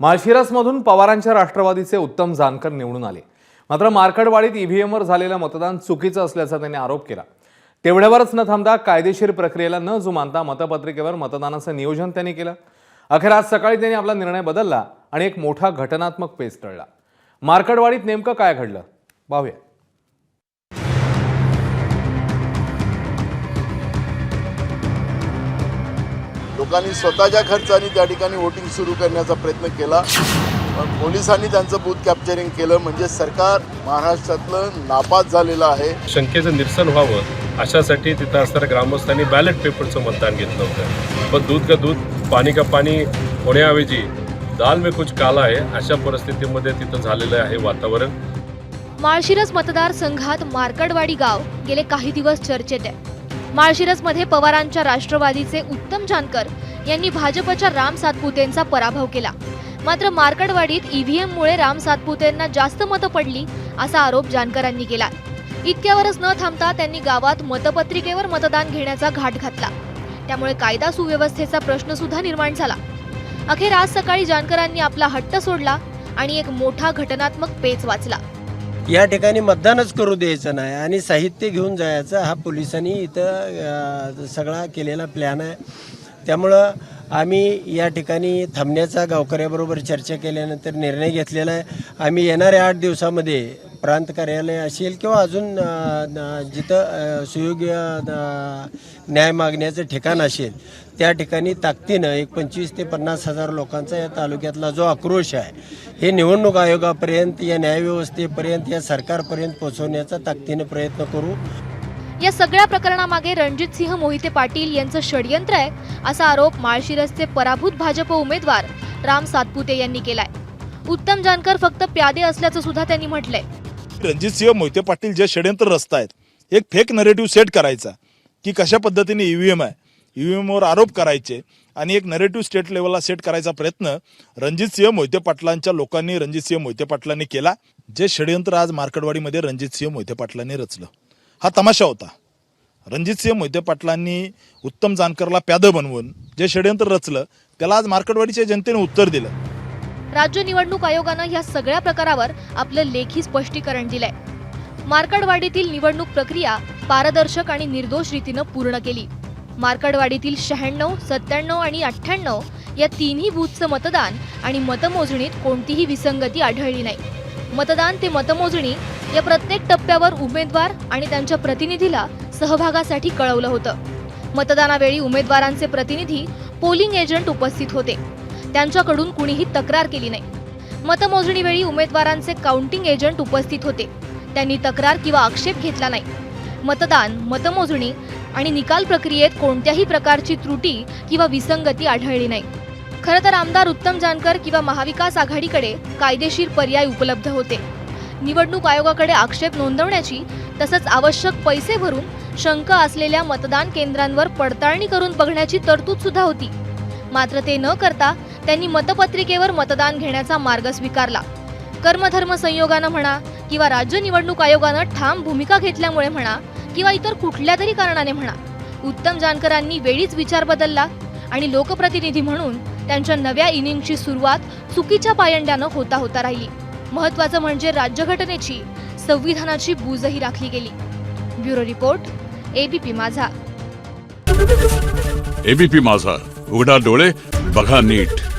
माळशिरसमधून पवारांच्या राष्ट्रवादीचे उत्तम जानकर निवडून आले. मात्र मार्कडवाडीत ईव्हीएमवर झालेलं मतदान चुकीचं असल्याचा त्यांनी आरोप केला. तेवढ्यावरच न थांबता कायदेशीर प्रक्रियेला न जुमानता मतपत्रिकेवर मतदानाचं नियोजन त्यांनी केलं. अखेर आज सकाळी त्यांनी आपला निर्णय बदलला आणि एक मोठा घटनात्मक पेच टळला. मार्कडवाडीत नेमकं काय घडलं? पाहूया. लोकांनी स्वतःच्या खर्चाने त्या ठिकाणी वोटिंग सुरू करण्याचा प्रयत्न केला. पण पोलिसांनी त्यांचं बूथ कॅप्चरिंग केलं. म्हणजे सरकार महाराष्ट्रातलं नापास झालेलं आहे. शंकेचं निरसन व्हावं अशासाठी तिथं असणाऱ्या ग्रामस्थांनी बॅलेट पेपरचं मतदान घेतलं होतं. पण दूध का दूध पाणी का पाणी होण्याऐवजी दाल में कुछ काला आहे अशा परिस्थितीमध्ये तिथं झालेलं आहे वातावरण. माळशिरस मतदारसंघात मार्कडवाडी गाव गेले काही दिवस चर्चेत आहे. माळशिरसमध्ये पवारांच्या राष्ट्रवादीचे उत्तम जानकर यांनी भाजपच्या राम सातपुतेंचा पराभव केला. मात्र मार्कडवाडीत ईव्हीएममुळे राम सातपुतेंना जास्त मतं पडली असा आरोप जानकरांनी केला. इतक्यावरच न थांबता त्यांनी गावात मतपत्रिकेवर मतदान घेण्याचा घाट घातला. त्यामुळे कायदा सुव्यवस्थेचा प्रश्न सुद्धा निर्माण झाला. अखेर आज सकाळी जानकरांनी आपला हट्ट सोडला आणि एक मोठा घटनात्मक पेच वाचला. या ठिकाणी मतदानच करू द्यायचं नाही आणि साहित्य घेऊन जायचं. हा पोलिसांनी इथं सगळा केलेला प्लॅन आहे. त्यामुळं आम्ही या ठिकाणी थांबण्याचा गावकऱ्याबरोबर चर्चा केल्यानंतर निर्णय घेतलेला आहे. आम्ही येणाऱ्या आठ दिवसामध्ये प्रांत कार्यालय असेल किंवा अजून जिथं सुयोग्य न्याय मागण्याचं ठिकाण असेल त्या ठिकाणी ताकदीनं एक पंचवीस ते पन्नास हजार लोकांचा या तालुक्यातला जो आक्रोश आहे हे निवडणूक आयोगापर्यंत या न्यायव्यवस्थेपर्यंत या सरकारपर्यंत पोहोचवण्याचा ताकदीनं प्रयत्न करू. या सगळ्या प्रकरणामागे रणजितसिंह मोहिते पाटील यांचं षडयंत्र आहे असा आरोप माळशिरसचे पराभूत भाजप उमेदवार राम सातपुते यांनी केलाय. उत्तम जानकर फक्त प्यादे असल्याचं सुद्धा त्यांनी म्हटलंय. रणजितसिंह मोहिते पाटील जे षडयंत्र रचतायत एक फेक नरेटिव्ह सेट करायचा की कशा पद्धतीने ईव्हीएम आहे. ईव्हीएमवर आरोप करायचे आणि एक नरेटिव्ह स्टेट लेवलला सेट करायचा प्रयत्न रणजितसिंह मोहिते पाटलांच्या लोकांनी रणजितसिंह मोहिते पाटलांनी केला जे षडयंत्र आज मार्कडवाडीमध्ये रणजितसिंह मोहिते पाटलांनी रचलं. हा तमाशा होता. रणजितसिंह मोहिते पाटलांनी उत्तम जानकरला प्यादं बनवून जे षडयंत्र रचलं त्याला आज मार्कडवाडीच्या जनतेने उत्तर दिलं. राज्य निवडणूक आयोगानं या सगळ्या प्रकारावर आपलं लेखी स्पष्टीकरण दिलंय. मार्कडवाडीतील निवडणूक प्रक्रिया पारदर्शक आणि निर्दोष रीतीनं पूर्ण केली. मार्कडवाडीतील शहाण्णव सत्त्याण्णव आणि अठ्ठ्याण्णव या तिन्ही बूथचं मतदान आणि मतमोजणीत कोणतीही विसंगती आढळली नाही. मतदान ते मतमोजणी या प्रत्येक टप्प्यावर उमेदवार आणि त्यांच्या प्रतिनिधीला सहभागासाठी कळवलं होतं. मतदानावेळी उमेदवारांचे प्रतिनिधी पोलिंग एजंट उपस्थित होते. त्यांच्याकडून कुणीही तक्रार केली नाही. मतमोजणीवेळी उमेदवारांचे काउंटिंग एजंट उपस्थित होते. त्यांनी तक्रार किंवा आक्षेप घेतला नाही. मतदान मतमोजणी आणि निकाल प्रक्रियेत कोणत्याही प्रकारची त्रुटी किंवा विसंगती आढळली नाही. खरं तर आमदार उत्तम जानकर किंवा महाविकास आघाडीकडे कायदेशीर पर्याय उपलब्ध होते. निवडणूक आयोगाकडे आक्षेप नोंदवण्याची तसंच आवश्यक पैसे भरून शंका असलेल्या मतदान केंद्रांवर पडताळणी करून बघण्याची तरतूद सुद्धा होती. मात्र ते न करता त्यांनी मतपत्रिकेवर मतदान घेण्याचा मार्ग स्वीकारला. कर्मधर्म संयोगानं म्हणा किंवा राज्य निवडणूक आयोगानं ठाम भूमिका घेतल्यामुळे म्हणा किंवा इतर कुठल्या तरी कारणाने म्हणा. उत्तम जानकरांनी वेळीच विचार बदलला आणि लोकप्रतिनिधी म्हणून त्यांच्या नव्या इनिंगची सुरुवात चुकीच्या पायंड्यानं होता होता राहिली. महत्वाचं म्हणजे राज्यघटनेची संविधानाची बूजही राखली गेली. Bureau report ABP Majha. ABP Majha. उघडा डोळे बघा नीट.